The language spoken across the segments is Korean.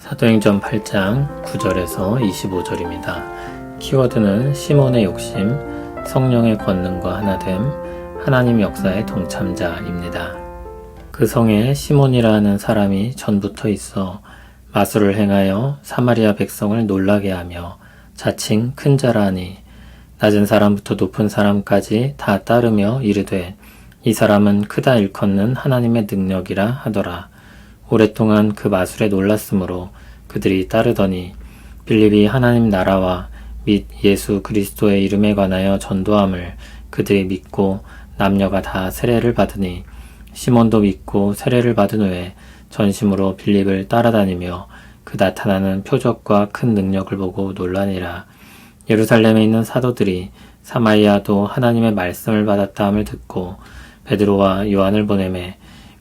사도행전 8장 9절에서 25절입니다. 키워드는 시몬의 욕심, 성령의 권능과 하나됨, 하나님 역사의 동참자입니다. 그 성에 시몬이라는 사람이 전부터 있어 마술을 행하여 사마리아 백성을 놀라게 하며 자칭 큰 자라니 낮은 사람부터 높은 사람까지 다 따르며 이르되 이 사람은 크다 일컫는 하나님의 능력이라 하더라. 오랫동안 그 마술에 놀랐으므로 그들이 따르더니 빌립이 하나님 나라와 및 예수 그리스도의 이름에 관하여 전도함을 그들이 믿고 남녀가 다 세례를 받으니 시몬도 믿고 세례를 받은 후에 전심으로 빌립을 따라다니며 그 나타나는 표적과 큰 능력을 보고 놀라니라. 예루살렘에 있는 사도들이 사마리아도 하나님의 말씀을 받았다 함을 듣고 베드로와 요한을 보내매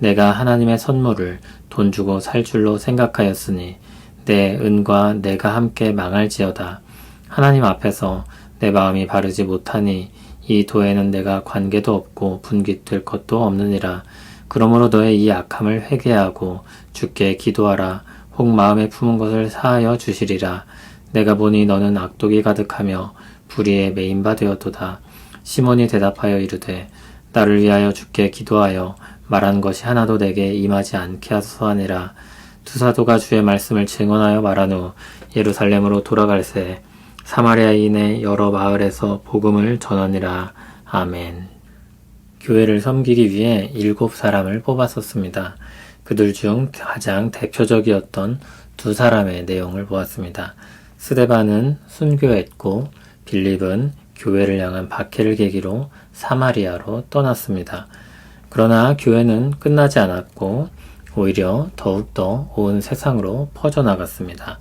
내가 하나님의 선물을 돈 주고 살 줄로 생각하였으니 내 은과 내가 함께 망할지어다. 하나님 앞에서 내 마음이 바르지 못하니 이 도에는 내가 관계도 없고 분깃될 것도 없느니라. 그러므로 너의 이 악함을 회개하고 주께 기도하라. 혹 마음에 품은 것을 사하여 주시리라. 내가 보니 너는 악독이 가득하며 불의에 메인바 되었도다. 시몬이 대답하여 이르되 나를 위하여 주께 기도하여 말한 것이 하나도 내게 임하지 않게 하소서 하니라. 두 사도가 주의 말씀을 증언하여 말한 후 예루살렘으로 돌아갈새 사마리아인의 여러 마을에서 복음을 전하니라. 아멘. 교회를 섬기기 위해 일곱 사람을 뽑았었습니다. 그들 중 가장 대표적이었던 두 사람의 내용을 보았습니다. 스데반은 순교했고 빌립은 교회를 향한 박해를 계기로 사마리아로 떠났습니다. 그러나 교회는 끝나지 않았고 오히려 더욱더 온 세상으로 퍼져나갔습니다.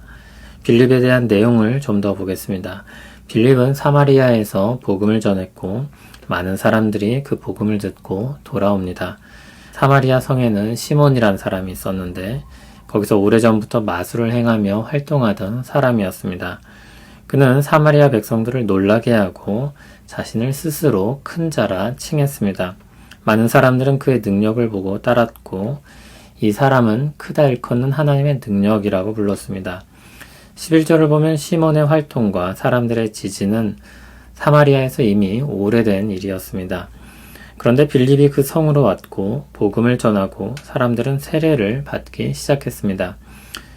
빌립에 대한 내용을 좀 더 보겠습니다. 빌립은 사마리아에서 복음을 전했고 많은 사람들이 그 복음을 듣고 돌아옵니다. 사마리아 성에는 시몬이란 사람이 있었는데 거기서 오래전부터 마술을 행하며 활동하던 사람이었습니다. 그는 사마리아 백성들을 놀라게 하고 자신을 스스로 큰 자라 칭했습니다. 많은 사람들은 그의 능력을 보고 따랐고 이 사람은 크다 일컫는 하나님의 능력이라고 불렀습니다. 11절을 보면 시몬의 활동과 사람들의 지지는 사마리아에서 이미 오래된 일이었습니다. 그런데 빌립이 그 성으로 왔고 복음을 전하고 사람들은 세례를 받기 시작했습니다.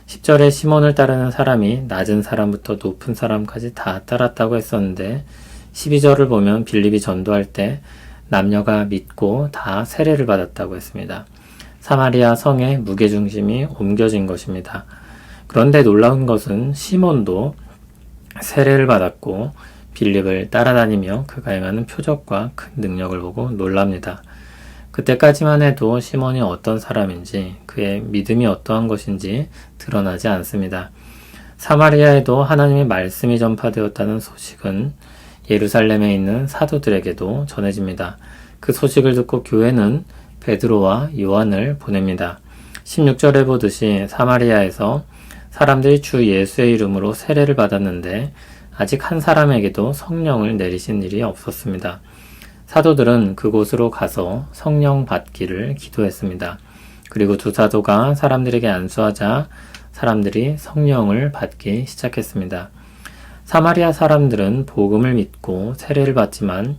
10절에 시몬을 따르는 사람이 낮은 사람부터 높은 사람까지 다 따랐다고 했었는데 12절을 보면 빌립이 전도할 때 남녀가 믿고 다 세례를 받았다고 했습니다. 사마리아 성의 무게중심이 옮겨진 것입니다. 그런데 놀라운 것은 시몬도 세례를 받았고 빌립을 따라다니며 그가 행하는 표적과 큰 능력을 보고 놀랍니다. 그때까지만 해도 시몬이 어떤 사람인지 그의 믿음이 어떠한 것인지 드러나지 않습니다. 사마리아에도 하나님의 말씀이 전파되었다는 소식은 예루살렘에 있는 사도들에게도 전해집니다. 그 소식을 듣고 교회는 베드로와 요한을 보냅니다. 16절에 보듯이 사마리아에서 사람들이 주 예수의 이름으로 세례를 받았는데 아직 한 사람에게도 성령을 내리신 일이 없었습니다. 사도들은 그곳으로 가서 성령 받기를 기도했습니다. 그리고 두 사도가 사람들에게 안수하자 사람들이 성령을 받기 시작했습니다. 사마리아 사람들은 복음을 믿고 세례를 받지만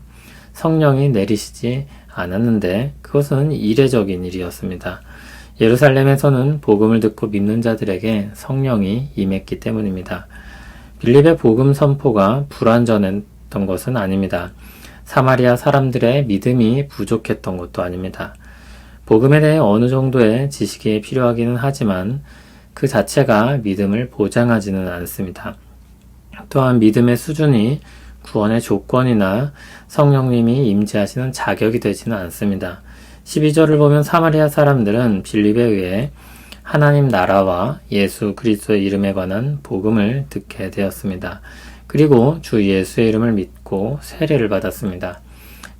성령이 내리시지 않았는데 그것은 이례적인 일이었습니다. 예루살렘에서는 복음을 듣고 믿는 자들에게 성령이 임했기 때문입니다. 빌립의 복음 선포가 불완전했던 것은 아닙니다. 사마리아 사람들의 믿음이 부족했던 것도 아닙니다. 복음에 대해 어느 정도의 지식이 필요하기는 하지만 그 자체가 믿음을 보장하지는 않습니다. 또한 믿음의 수준이 구원의 조건이나 성령님이 임재하시는 자격이 되지는 않습니다. 12절을 보면 사마리아 사람들은 빌립에 의해 하나님 나라와 예수 그리스도의 이름에 관한 복음을 듣게 되었습니다. 그리고 주 예수의 이름을 믿고 세례를 받았습니다.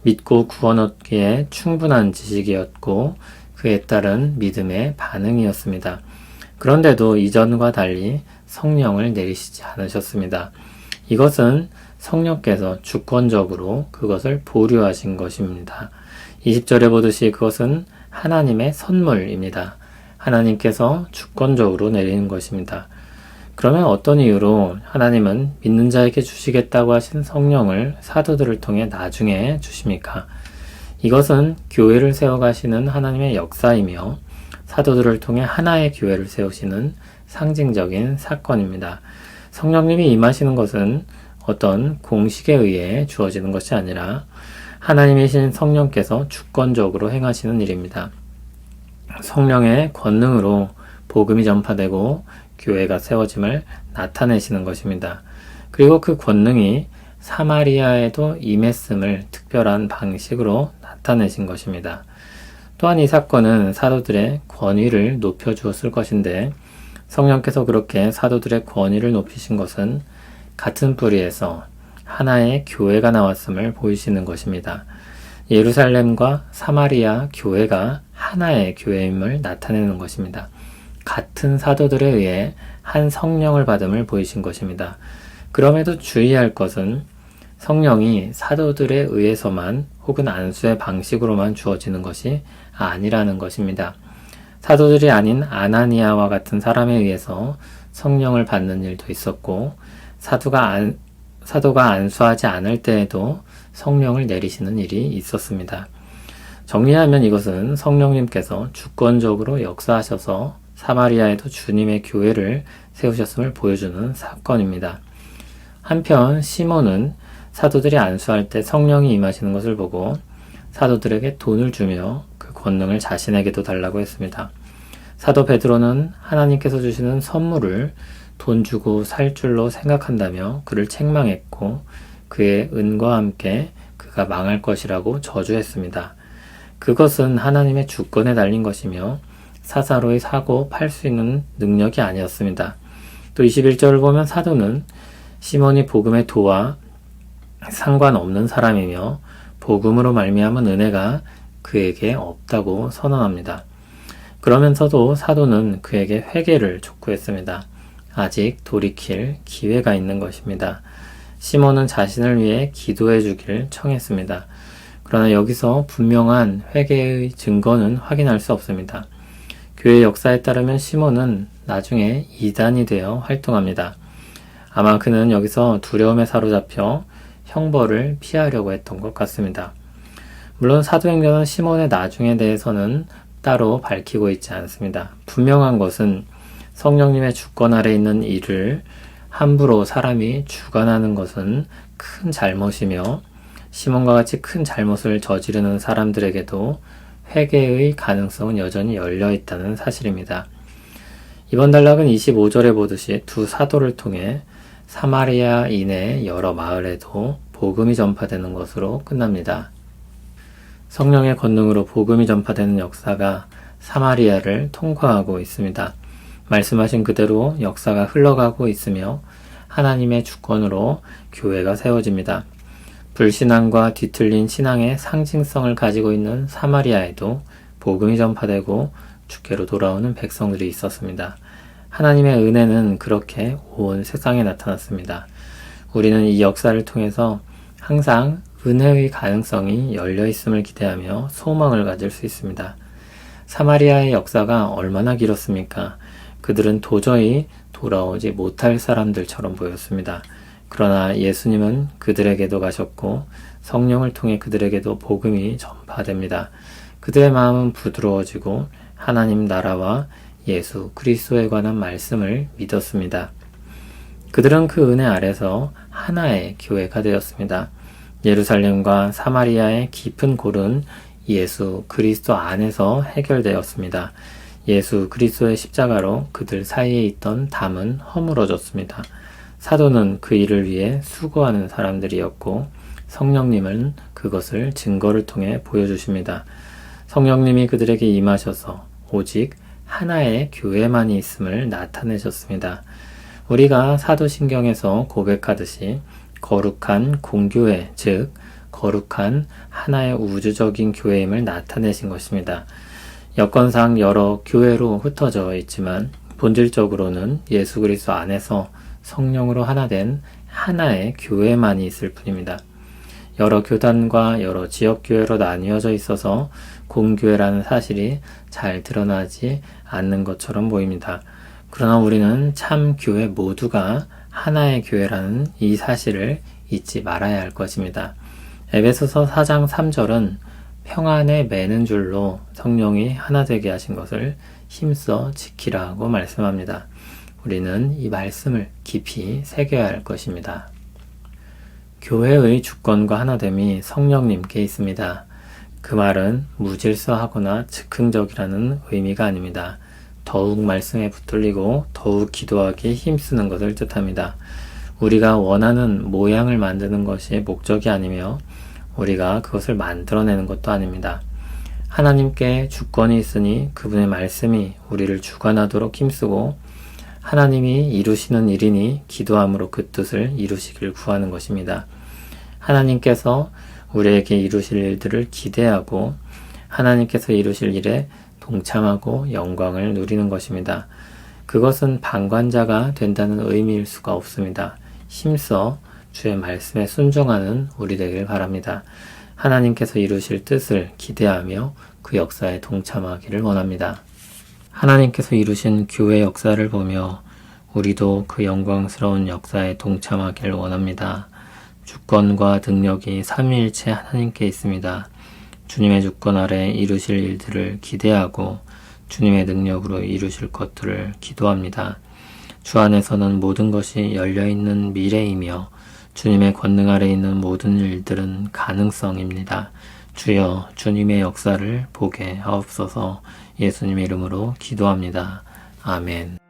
믿고 구원 얻기에 충분한 지식이었고 그에 따른 믿음의 반응이었습니다. 그런데도 이전과 달리 성령을 내리시지 않으셨습니다. 이것은 성령께서 주권적으로 그것을 보류하신 것입니다. 20절에 보듯이 그것은 하나님의 선물입니다. 하나님께서 주권적으로 내리는 것입니다. 그러면 어떤 이유로 하나님은 믿는 자에게 주시겠다고 하신 성령을 사도들을 통해 나중에 주십니까? 이것은 교회를 세워가시는 하나님의 역사이며 사도들을 통해 하나의 교회를 세우시는 상징적인 사건입니다. 성령님이 임하시는 것은 어떤 공식에 의해 주어지는 것이 아니라 하나님이신 성령께서 주권적으로 행하시는 일입니다. 성령의 권능으로 복음이 전파되고 교회가 세워짐을 나타내시는 것입니다. 그리고 그 권능이 사마리아에도 임했음을 특별한 방식으로 나타내신 것입니다. 또한 이 사건은 사도들의 권위를 높여주었을 것인데 성령께서 그렇게 사도들의 권위를 높이신 것은 같은 뿌리에서 하나의 교회가 나왔음을 보이시는 것입니다. 예루살렘과 사마리아 교회가 하나의 교회임을 나타내는 것입니다. 같은 사도들에 의해 한 성령을 받음을 보이신 것입니다. 그럼에도 주의할 것은 성령이 사도들에 의해서만 혹은 안수의 방식으로만 주어지는 것이 아니라는 것입니다. 사도들이 아닌 아나니아와 같은 사람에 의해서 성령을 받는 일도 있었고 사도가 안, 사도가 안수하지 않을 때에도 성령을 내리시는 일이 있었습니다. 정리하면 이것은 성령님께서 주권적으로 역사하셔서 사마리아에도 주님의 교회를 세우셨음을 보여주는 사건입니다. 한편 시몬은 사도들이 안수할 때 성령이 임하시는 것을 보고 사도들에게 돈을 주며 그 권능을 자신에게도 달라고 했습니다. 사도 베드로는 하나님께서 주시는 선물을 돈 주고 살 줄로 생각한다며 그를 책망했고 그의 은과 함께 그가 망할 것이라고 저주했습니다. 그것은 하나님의 주권에 달린 것이며 사사로이 사고 팔 수 있는 능력이 아니었습니다. 또 21절을 보면 사도는 시몬이 복음의 도와 상관없는 사람이며 복음으로 말미암은 은혜가 그에게 없다고 선언합니다. 그러면서도 사도는 그에게 회개를 촉구했습니다. 아직 돌이킬 기회가 있는 것입니다. 시몬은 자신을 위해 기도해 주길 청했습니다. 그러나 여기서 분명한 회개의 증거는 확인할 수 없습니다. 교회 역사에 따르면 시몬은 나중에 이단이 되어 활동합니다. 아마 그는 여기서 두려움에 사로잡혀 형벌을 피하려고 했던 것 같습니다. 물론 사도행전은 시몬의 나중에 대해서는 따로 밝히고 있지 않습니다. 분명한 것은 성령님의 주권 아래 있는 일을 함부로 사람이 주관하는 것은 큰 잘못이며 시몬과 같이 큰 잘못을 저지르는 사람들에게도 회개의 가능성은 여전히 열려 있다는 사실입니다. 이번 단락은 25절에 보듯이 두 사도를 통해 사마리아 이내 여러 마을에도 복음이 전파되는 것으로 끝납니다. 성령의 권능으로 복음이 전파되는 역사가 사마리아를 통과하고 있습니다. 말씀하신 그대로 역사가 흘러가고 있으며 하나님의 주권으로 교회가 세워집니다. 불신앙과 뒤틀린 신앙의 상징성을 가지고 있는 사마리아에도 복음이 전파되고 주께로 돌아오는 백성들이 있었습니다. 하나님의 은혜는 그렇게 온 세상에 나타났습니다. 우리는 이 역사를 통해서 항상 은혜의 가능성이 열려 있음을 기대하며 소망을 가질 수 있습니다. 사마리아의 역사가 얼마나 길었습니까? 그들은 도저히 돌아오지 못할 사람들처럼 보였습니다. 그러나 예수님은 그들에게도 가셨고 성령을 통해 그들에게도 복음이 전파됩니다. 그들의 마음은 부드러워지고 하나님 나라와 예수 그리스도에 관한 말씀을 믿었습니다. 그들은 그 은혜 아래서 하나의 교회가 되었습니다. 예루살렘과 사마리아의 깊은 골은 예수 그리스도 안에서 해결되었습니다. 예수 그리스도의 십자가로 그들 사이에 있던 담은 허물어졌습니다. 사도는 그 일을 위해 수고하는 사람들이었고 성령님은 그것을 증거를 통해 보여주십니다. 성령님이 그들에게 임하셔서 오직 하나의 교회만이 있음을 나타내셨습니다. 우리가 사도신경에서 고백하듯이 거룩한 공교회, 즉 거룩한 하나의 우주적인 교회임을 나타내신 것입니다. 여건상 여러 교회로 흩어져 있지만 본질적으로는 예수 그리스도 안에서 성령으로 하나 된 하나의 교회만이 있을 뿐입니다. 여러 교단과 여러 지역 교회로 나뉘어져 있어서 공교회라는 사실이 잘 드러나지 않는 것처럼 보입니다. 그러나 우리는 참 교회 모두가 하나의 교회라는 이 사실을 잊지 말아야 할 것입니다. 에베소서 4장 3절은 평안에 매는 줄로 성령이 하나 되게 하신 것을 힘써 지키라고 말씀합니다. 우리는 이 말씀을 깊이 새겨야 할 것입니다. 교회의 주권과 하나됨이 성령님께 있습니다. 그 말은 무질서하거나 즉흥적이라는 의미가 아닙니다. 더욱 말씀에 붙들리고 더욱 기도하기 힘쓰는 것을 뜻합니다. 우리가 원하는 모양을 만드는 것이 목적이 아니며 우리가 그것을 만들어내는 것도 아닙니다. 하나님께 주권이 있으니 그분의 말씀이 우리를 주관하도록 힘쓰고 하나님이 이루시는 일이니 기도함으로 그 뜻을 이루시길 구하는 것입니다. 하나님께서 우리에게 이루실 일들을 기대하고 하나님께서 이루실 일에 동참하고 영광을 누리는 것입니다. 그것은 방관자가 된다는 의미일 수가 없습니다. 힘써 주의 말씀에 순종하는 우리 되길 바랍니다. 하나님께서 이루실 뜻을 기대하며 그 역사에 동참하기를 원합니다. 하나님께서 이루신 교회 역사를 보며 우리도 그 영광스러운 역사에 동참하기를 원합니다. 주권과 능력이 삼위일체 하나님께 있습니다. 주님의 주권 아래 이루실 일들을 기대하고 주님의 능력으로 이루실 것들을 기도합니다. 주 안에서는 모든 것이 열려있는 미래이며 주님의 권능 아래 있는 모든 일들은 가능성입니다. 주여 주님의 역사를 보게 하옵소서 예수님의 이름으로 기도합니다. 아멘.